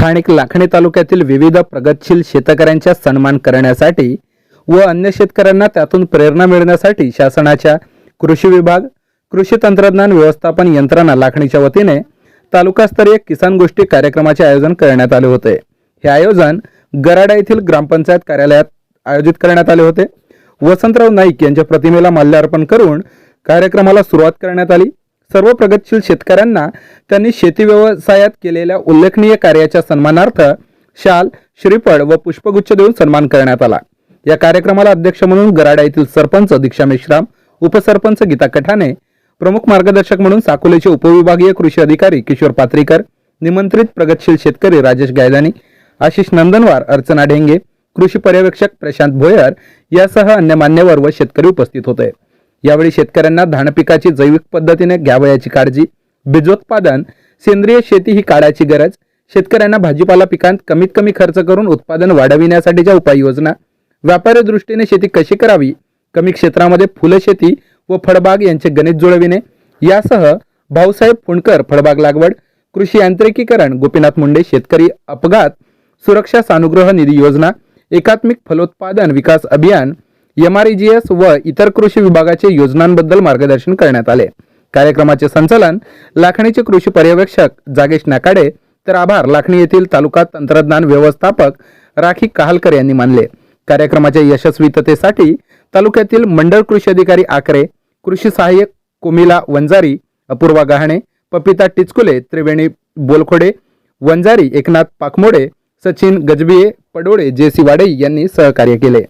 स्थानिक लाखणी तालुक्यातील विविध प्रगतशील शेतकऱ्यांचा सन्मान करण्यासाठी व अन्य शेतकऱ्यांना त्यातून प्रेरणा मिळण्यासाठी शासनाच्या कृषी विभाग कृषी तंत्रज्ञान व्यवस्थापन यंत्रणा लाखणीच्या वतीने तालुकास्तरीय किसान गोष्टी कार्यक्रमाचे आयोजन करण्यात आले होते. हे आयोजन गराडा येथील ग्रामपंचायत कार्यालयात आयोजित करण्यात आले होते. वसंतराव नाईक यांच्या प्रतिमेला माल्यार्पण करून कार्यक्रमाला सुरुवात करण्यात आली. सर्व प्रगतशील शेतकऱ्यांना त्यांनी शेती व्यवसायात केलेल्या उल्लेखनीय कार्याच्या सन्मानार्थ शाल श्रीफळ व पुष्पगुच्छ देऊन सन्मान करण्यात आला. या कार्यक्रमाला अध्यक्ष म्हणून गराडा येथील सरपंच दीक्षा मेश्राम उपसरपंच गीता कठाणे प्रमुख मार्गदर्शक म्हणून साकोलीचे उपविभागीय कृषी अधिकारी किशोर पात्रीकर निमंत्रित प्रगतशील शेतकरी राजेश गायदानी आशिष नंदनवार अर्चना ढेंगे कृषी पर्यवेक्षक प्रशांत भोयर यासह अन्य मान्यवर व शेतकरी उपस्थित होते. यावेळी शेतकऱ्यांना धानपिकाची जैविक पद्धतीने घ्यावयाची काळजी बीजोत्पादन सेंद्रिय शेती ही काळाची गरज शेतकऱ्यांना भाजीपाला पिकांत कमीत कमी खर्च करून उत्पादन वाढविण्यासाठीच्या उपाययोजना व्यापारी दृष्टीने शेती कशी करावी कमी क्षेत्रामध्ये फुलं शेती व फळबाग यांचे गणित जुळविणे यासह भाऊसाहेब फुंडकर फळबाग लागवड कृषी यांत्रिकीकरण गोपीनाथ मुंडे शेतकरी अपघात सुरक्षा सानुग्रह निधी योजना एकात्मिक फलोत्पादन विकास अभियान एमआरईजीएस व इतर कृषी विभागाचे योजनांबद्दल मार्गदर्शन करण्यात आले. कार्यक्रमाचे संचालन लाखणीचे कृषी पर्यवेक्षक जागेश नाकाडे तर आभार लाखणी येथील तालुका तंत्रज्ञान व्यवस्थापक राखी कहालकर यांनी मानले. कार्यक्रमाच्या यशस्वीततेसाठी तालुक्यातील मंडळ कृषी अधिकारी आकरे कृषी सहाय्यक कुमिला वंजारी अपूर्वा गहाणे पपिता टिचकुले त्रिवेणी बोलखोडे वंजारी एकनाथ पाखमोडे सचिन गजबिये पडोळे जे सी वाडे यांनी सहकार्य केले.